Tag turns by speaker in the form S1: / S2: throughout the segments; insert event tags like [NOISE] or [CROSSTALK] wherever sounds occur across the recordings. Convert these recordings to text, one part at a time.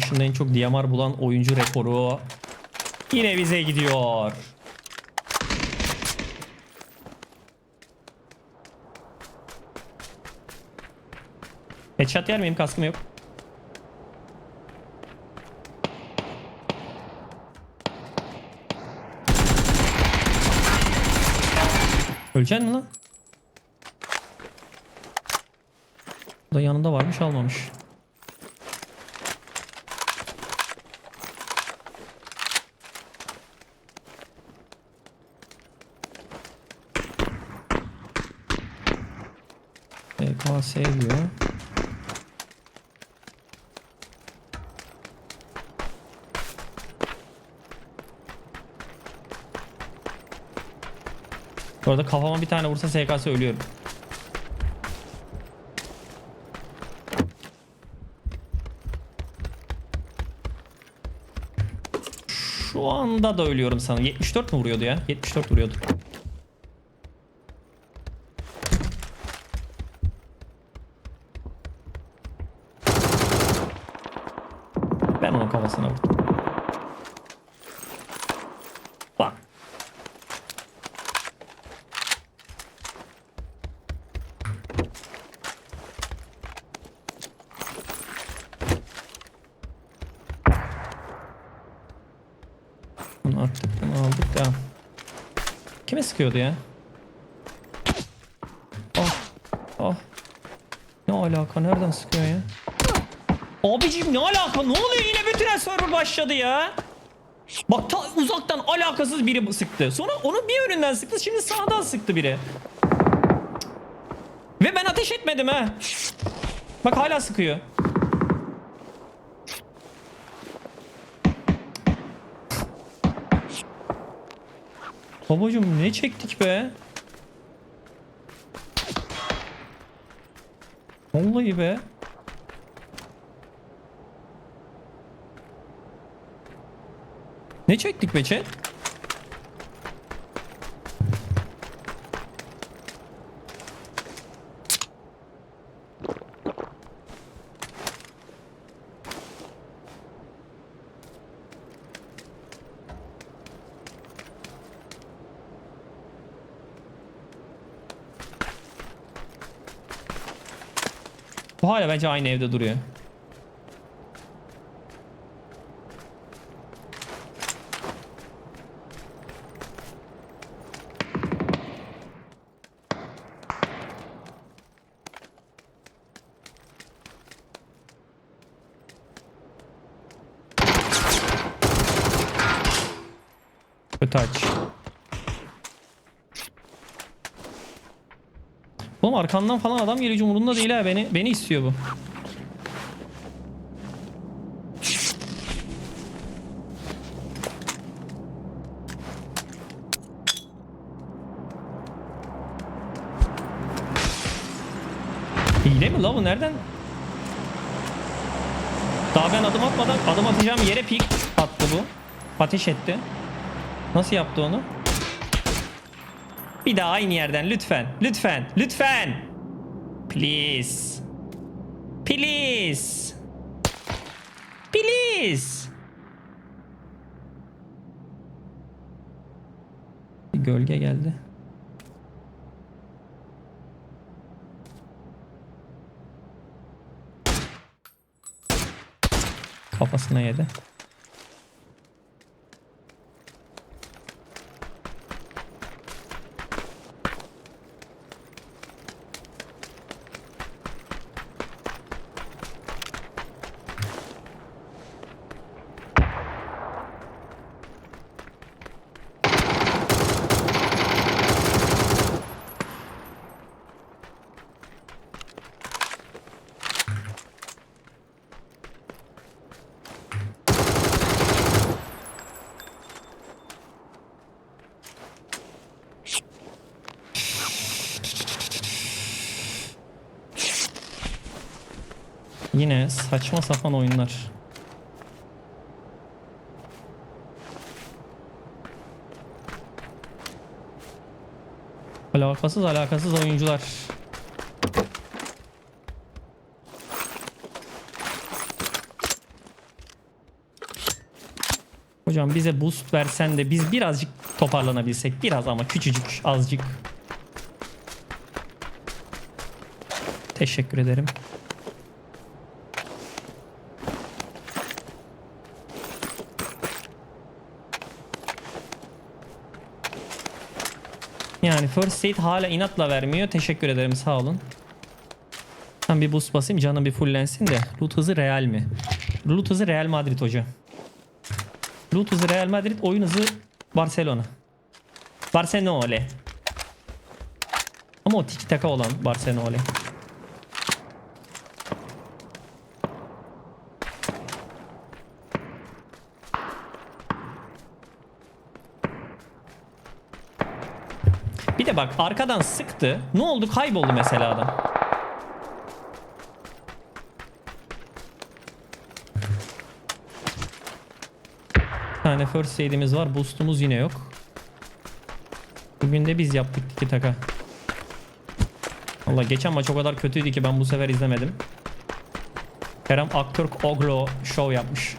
S1: Başında en çok DMR bulan oyuncu rekoru yine bize gidiyor. Headshot yer miyim? Kaskım yok. Öleceksin mi lan? Bu da yanında varmış almamış. EKS diyor. Bu arada kafama bir tane vursa SKS ölüyorum. Şu anda da ölüyorum sana. 74 mi vuruyordu ya? 74 vuruyordu. Kafasına. Bak. Attık, bunu aldık devam. Kime sıkıyordu ya? Oh, oh. Ne alaka? Nereden sıkıyor ya? Abicim ne alaka? Ne oluyor yine bütün server başladı ya? Bak ta uzaktan alakasız biri sıktı. Sonra onu bir yönünden sıktı. Şimdi sağdan sıktı biri. Ve ben ateş etmedim ha. Bak hala sıkıyor. Babacım ne çektik be? Vallahi be. Ne çektik be chat? Bu hala bence aynı evde duruyor. Kötü aç. Oğlum arkandan falan adam geliyor umurunda değil ha beni beni istiyor bu. Hile mi la bu nereden? Daha ben adım atmadan adım atacağım yere pik attı bu. Ateş etti. Nasıl yaptı onu? Bir daha aynı yerden lütfen. Lütfen. Lütfen. Please. Please. Please. Bir gölge geldi. Kafasına yedi. Yine saçma sapan oyunlar. Alakasız alakasız oyuncular. Hocam bize boost versen de biz birazcık toparlanabilsek. Biraz ama küçücük azıcık. Teşekkür ederim. Yani first aid hala inatla vermiyor. Teşekkür ederim sağ olun. Ben bir boost basayım canım bir fullensin de. Loot hızı real mi? Loot hızı Real Madrid hoca. Loot hızı Real Madrid, oyun hızı Barcelona. Barcelona. Ama o tiki taka olan Barcelona. Bak arkadan sıktı. Ne oldu? Kayboldu mesela adam. Bir tane first aid'imiz var. Boost'umuz yine yok. Bugün de biz yaptık tiki taka. Valla geçen maç o kadar kötüydü ki ben bu sefer izlemedim. Kerem Aktürk Oglo show yapmış.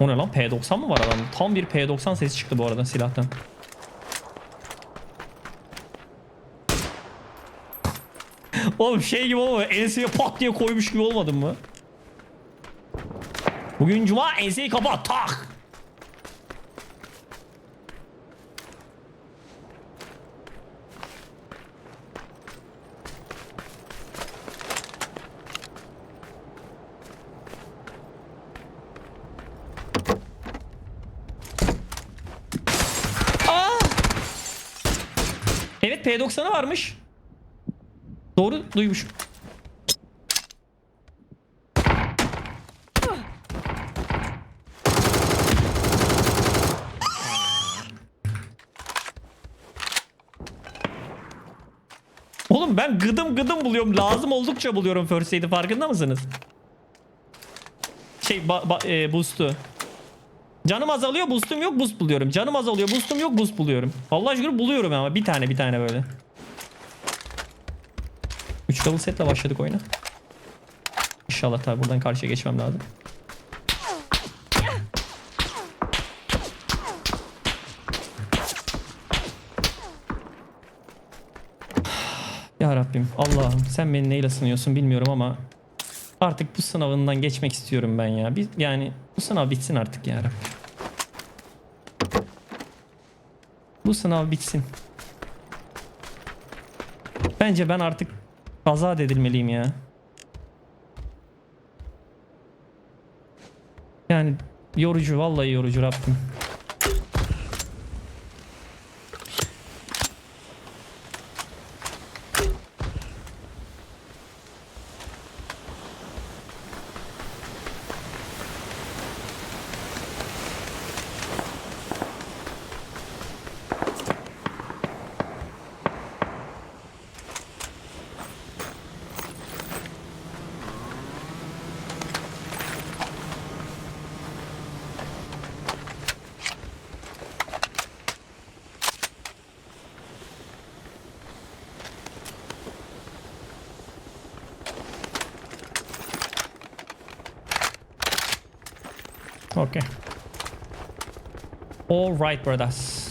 S1: O ne lan? P90 mı var adamda? Tam bir P90 sesi çıktı bu arada silahtan. [LAUGHS] Oğlum şey gibi olma. Enseye pat diye koymuş gibi olmadın mı? Bugün cuma enseyi kapat tak. P90'ı varmış. Doğru duymuşum. Oğlum ben gıdım gıdım buluyorum. Lazım oldukça buluyorum first aid'i farkında mısınız? Şey ba- ba- e, boost'u. Canım azalıyor boost'um yok boost buluyorum. Canım azalıyor boost'um yok boost buluyorum. Allah aşkına buluyorum ama bir tane bir tane böyle. 3 level setle başladık oyuna. İnşallah tabi buradan karşıya geçmem lazım. [SIGHS] Ya Rabbim Allah'ım sen beni neyle sınıyorsun bilmiyorum ama artık bu sınavından geçmek istiyorum ben ya. Bir, yani bu sınav bitsin artık ya Rabbim. Bu sınav bitsin. Bence ben artık azat edilmeliyim ya. Yani yorucu vallahi yorucu Rabbim. Okay. All right, brothers.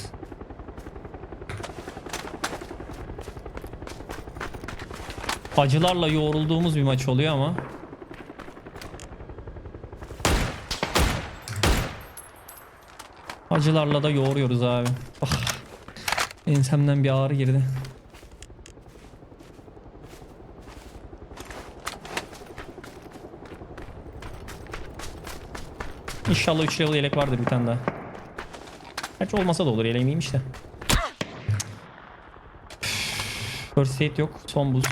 S1: Acılarla yoğrulduğumuz bir maç oluyor ama. Acılarla da yoğuruyoruz abi. Ah. Ensemden bir ağrı girdi. İnşallah 3 level yelek vardır bir tane daha. Gerçi olmasa da olur yeleğim iyiymiş de. First aid yok. Son buz.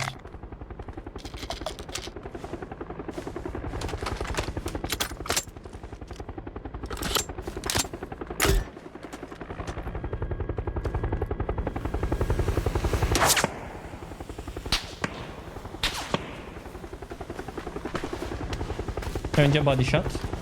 S1: Önce body shot.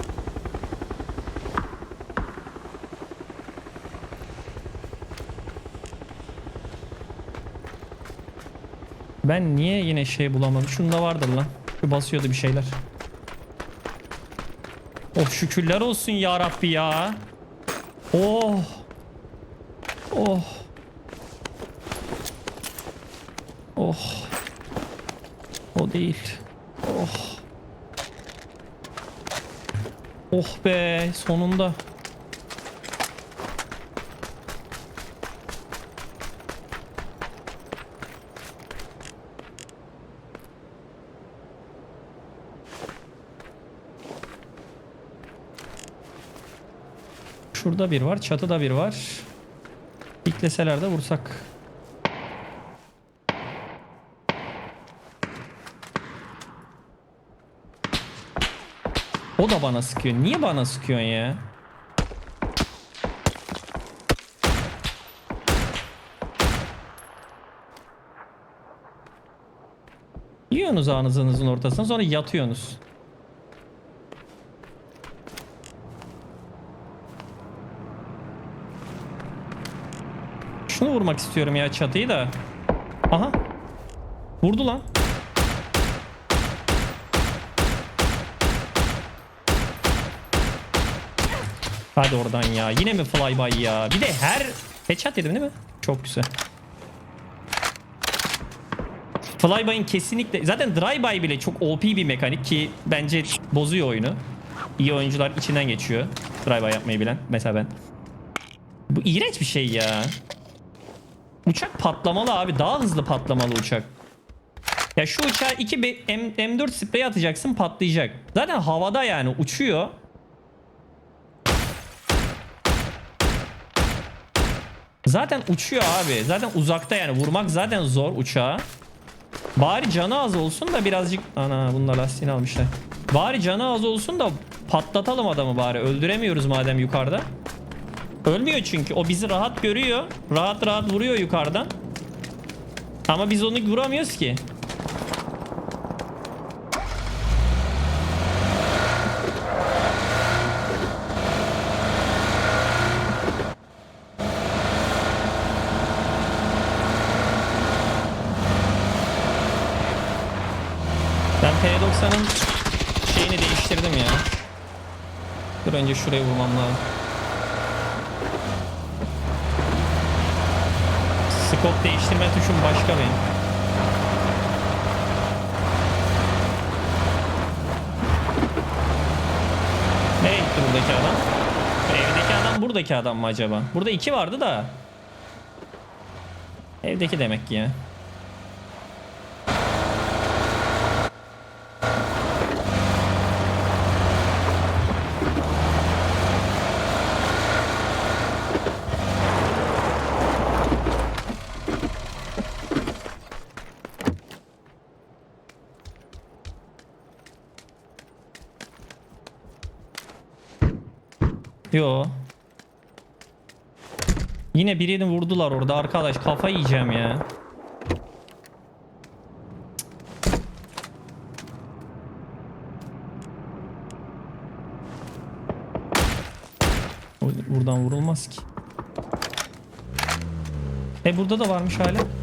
S1: Ben niye yine şey bulamadım? Şunda vardır lan. Şu basıyordu bir şeyler. Of şükürler olsun ya Rabbi ya. Oh. Oh. Oh. O değil. Oh. Oh be sonunda. Şurada bir var, çatıda bir var. İkleseler de vursak. O da bana sıkıyor. Niye bana sıkıyorsun ya? Yiyorsunuz ağzınızın ortasına sonra yatıyorsunuz. Şunu vurmak istiyorum ya çatıyı da. Aha. Vurdu lan. Hadi oradan ya. Yine mi flyby ya? Bir de her headshot yedim değil mi? Çok güzel. Flyby'ın kesinlikle zaten drive-by bile çok OP bir mekanik ki bence bozuyor oyunu. İyi oyuncular içinden geçiyor. Drive-by yapmayı bilen. Mesela ben. Bu iğrenç bir şey ya. Uçak patlamalı abi. Daha hızlı patlamalı uçak. Ya şu uçağa 2 M- M4 sprey atacaksın patlayacak. Zaten havada yani uçuyor. Zaten uçuyor abi. Zaten uzakta yani vurmak zaten zor uçağa. Bari canı az olsun da birazcık... Ana bunlar lastiğini almışlar. Bari canı az olsun da patlatalım adamı bari. Öldüremiyoruz madem yukarıda. Ölmüyor çünkü. O bizi rahat görüyor. Rahat rahat vuruyor yukarıdan. Ama biz onu vuramıyoruz ki. Ben P90'ın şeyini değiştirdim ya. Dur önce şuraya vurmam lazım. Scope değiştirme tuşum başka benim. Nereye gitti buradaki adam? Evdeki adam buradaki adam mı acaba? Burada iki vardı da. Evdeki demek ki ya. Yo. Yine birini vurdular orada arkadaş kafa yiyeceğim ya. Buradan vurulmaz ki. E burada da varmış hala.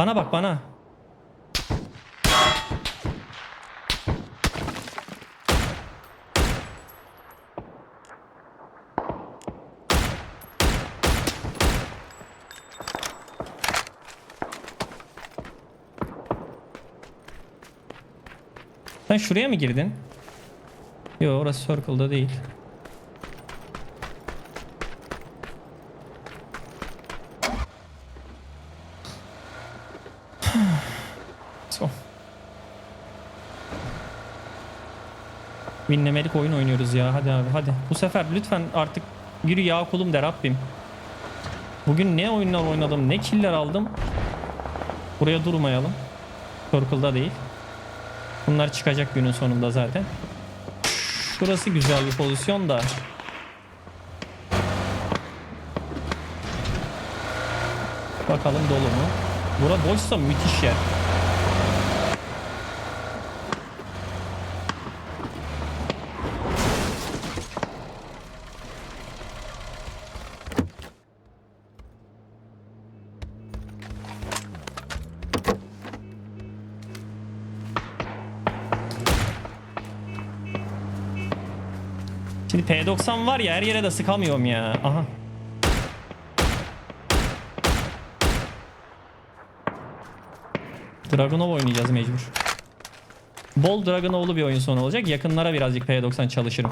S1: Bana bak bana. Sen şuraya mı girdin? Yo orası circle'da değil. Winlemelik oyun oynuyoruz ya. Hadi abi hadi. Bu sefer lütfen artık yürü ya kulum de Rabbim. Bugün ne oyunlar oynadım, ne killer aldım. Buraya durmayalım. Circle'da değil. Bunlar çıkacak günün sonunda zaten. Şurası güzel bir pozisyon da. Bakalım dolu mu? Bura boşsa müthiş yer. P90 var ya her yere de sıkamıyorum ya. Aha. Dragunov oynayacağız mecbur. Bol Dragunov'lu bir oyun sonu olacak. Yakınlara birazcık P90 çalışırım.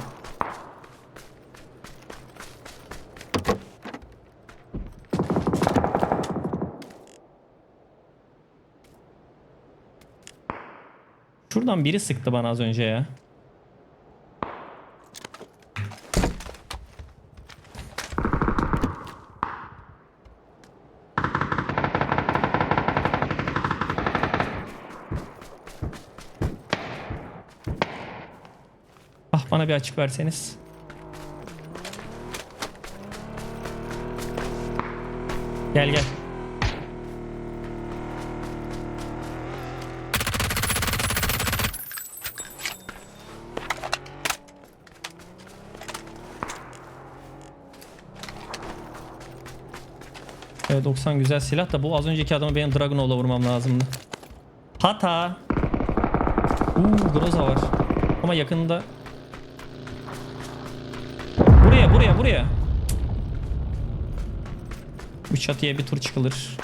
S1: Şuradan biri sıktı bana az önce ya. Bir açık verseniz. Gel gel. Evet 90 güzel silah da bu az önceki adamı benim Dragunov'la vurmam lazımdı. Hata. Uuu Groza var. Ama yakında. Buraya buraya. Bu çatıya bir tur çıkılır.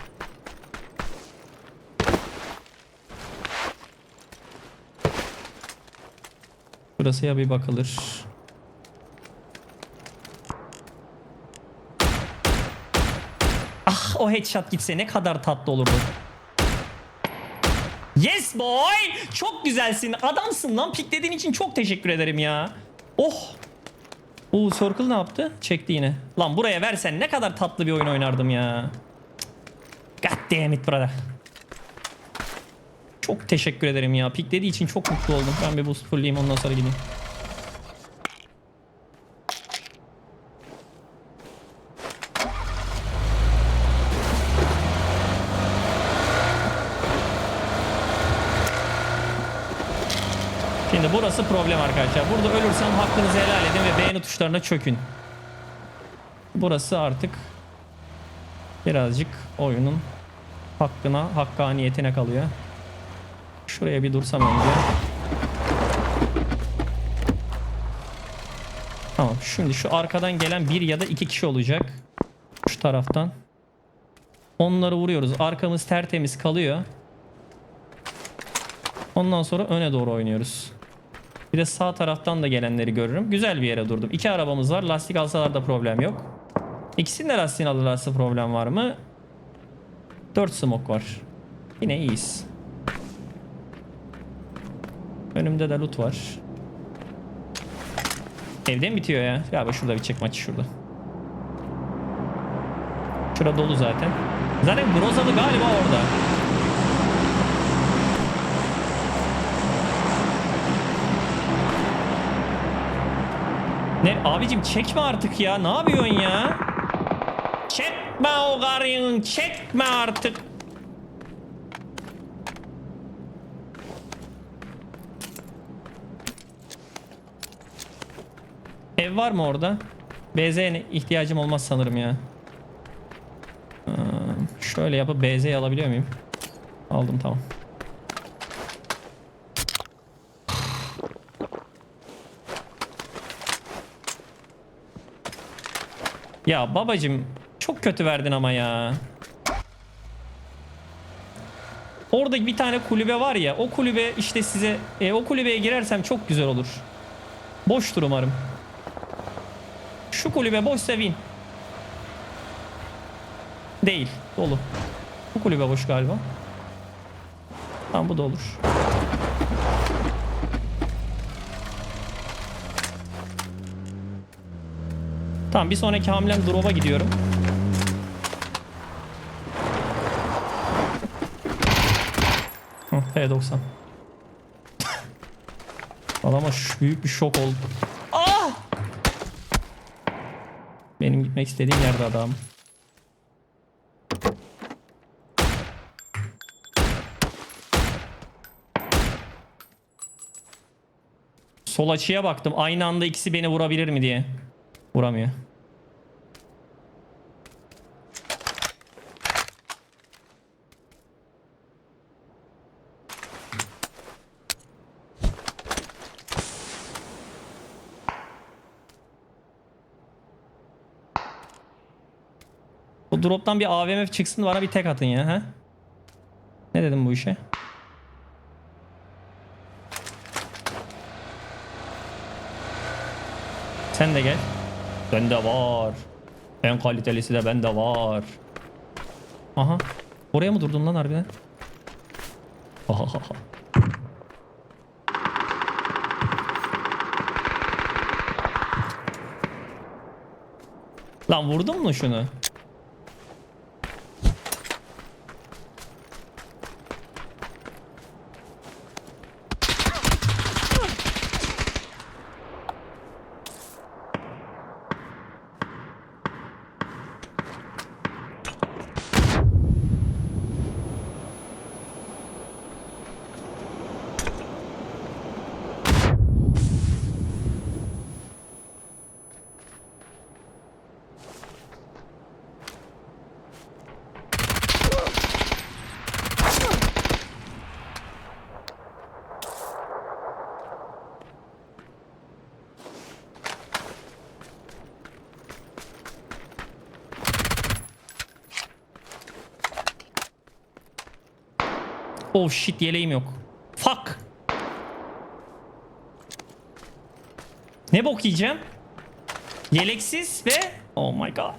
S1: Burasıya bir bakılır. Ah o headshot gitse ne kadar tatlı olurdu. Yes boy! Çok güzelsin. Adamsın lan. Piklediğin için çok teşekkür ederim ya. Oh! Oo Circle ne yaptı? Çekti yine. Lan buraya versen ne kadar tatlı bir oyun oynardım ya. God damn it brother. Çok teşekkür ederim ya. Piklediği için çok mutlu oldum. Ben bir boost fullleyeyim ondan sonra gideyim. Burası problem arkadaşlar. Burada ölürsem hakkınızı helal edin ve beğeni tuşlarına çökün. Burası artık birazcık oyunun hakkına, hakkaniyetine kalıyor. Şuraya bir dursam önce. Tamam şimdi şu arkadan gelen bir ya da iki kişi olacak. Şu taraftan. Onları vuruyoruz. Arkamız tertemiz kalıyor. Ondan sonra öne doğru oynuyoruz. Bir de sağ taraftan da gelenleri görürüm. Güzel bir yere durdum. İki arabamız var. Lastik alsalar da problem yok. İkisinin de lastiğini alırlarsa problem var mı? 4 smoke var. Yine iyiyiz. Önümde de loot var. Evde mi bitiyor ya? Galiba şurada bir çek maçı şurada. Şurada dolu zaten. Zaten Grozalı galiba orada. Ne abicim çekme artık ya. Ne yapıyorsun ya? Çekme o garın. Çekme artık. Ev var mı orada? BZ'ye ihtiyacım olmaz sanırım ya. Ee, şöyle yapıp BZ'yi alabiliyor muyum? Aldım tamam. Ya babacım çok kötü verdin ama ya. Orada bir tane kulübe var ya o kulübe işte size e, o kulübeye girersem çok güzel olur. Boştur umarım. Şu kulübe boşsa win. Değil. Dolu. Bu kulübe boş galiba. Tamam bu da olur. Tamam bir sonraki hamlem drop'a gidiyorum. Hı, P90. [LAUGHS] Adama büyük bir şok oldu. Ah! Benim gitmek istediğim yerde adam. Sol açıya baktım. Aynı anda ikisi beni vurabilir mi diye. Vuramıyor. O drop'tan bir AVM çıksın bana bir tek atın ya. Ha? Ne dedim bu işe? Sen de gel. Bende var. En kalitelisi de bende var. Aha. Oraya mı durdun lan harbiden? Ahahaha. Lan vurdun mu şunu? Oh shit yeleğim yok. Fuck. Ne bok yiyeceğim? Yeleksiz ve oh my god.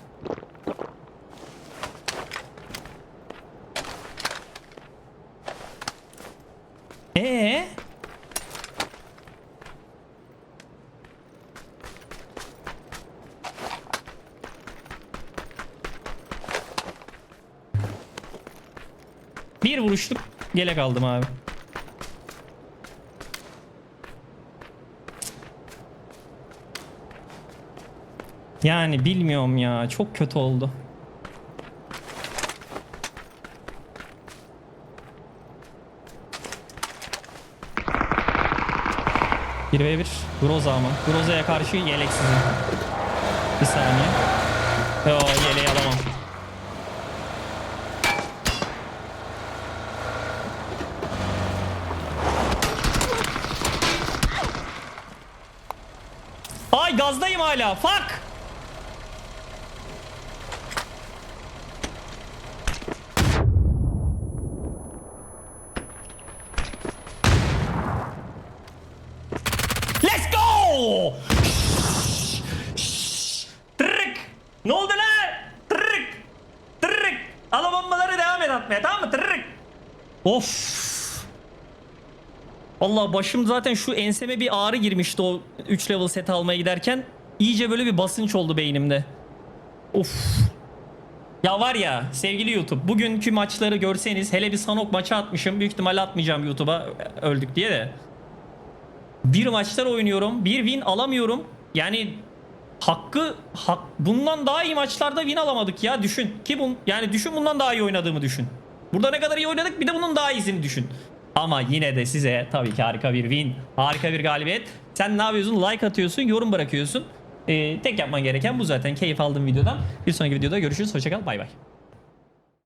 S1: Ee? Bir vuruşluk yelek aldım abi. Yani bilmiyorum ya. Çok kötü oldu. Bir ve bir. Groza ama. Groza'ya karşı yeleksizim. Bir saniye. Yo yeleği alamam. Hala. Fuck. Let's go! Tırık! Ne oldu lan? Tırık! Tırık! Al o bombaları devam et atmaya tamam mı? Tırık! Of! Allah başım zaten şu enseme bir ağrı girmişti o 3 level set almaya giderken. İyice böyle bir basınç oldu beynimde. Of. Ya var ya sevgili YouTube bugünkü maçları görseniz hele bir Sanok maçı atmışım. Büyük ihtimalle atmayacağım YouTube'a öldük diye de. Bir maçlar oynuyorum. Bir win alamıyorum. Yani hakkı hak, bundan daha iyi maçlarda win alamadık ya düşün. Ki bun yani düşün bundan daha iyi oynadığımı düşün. Burada ne kadar iyi oynadık bir de bunun daha iyisini düşün. Ama yine de size tabii ki harika bir win, harika bir galibiyet. Sen ne yapıyorsun? Like atıyorsun, yorum bırakıyorsun. Ee, tek yapman gereken bu zaten. Keyif aldığım videodan. Bir sonraki videoda görüşürüz. Hoşçakal. Bay bay.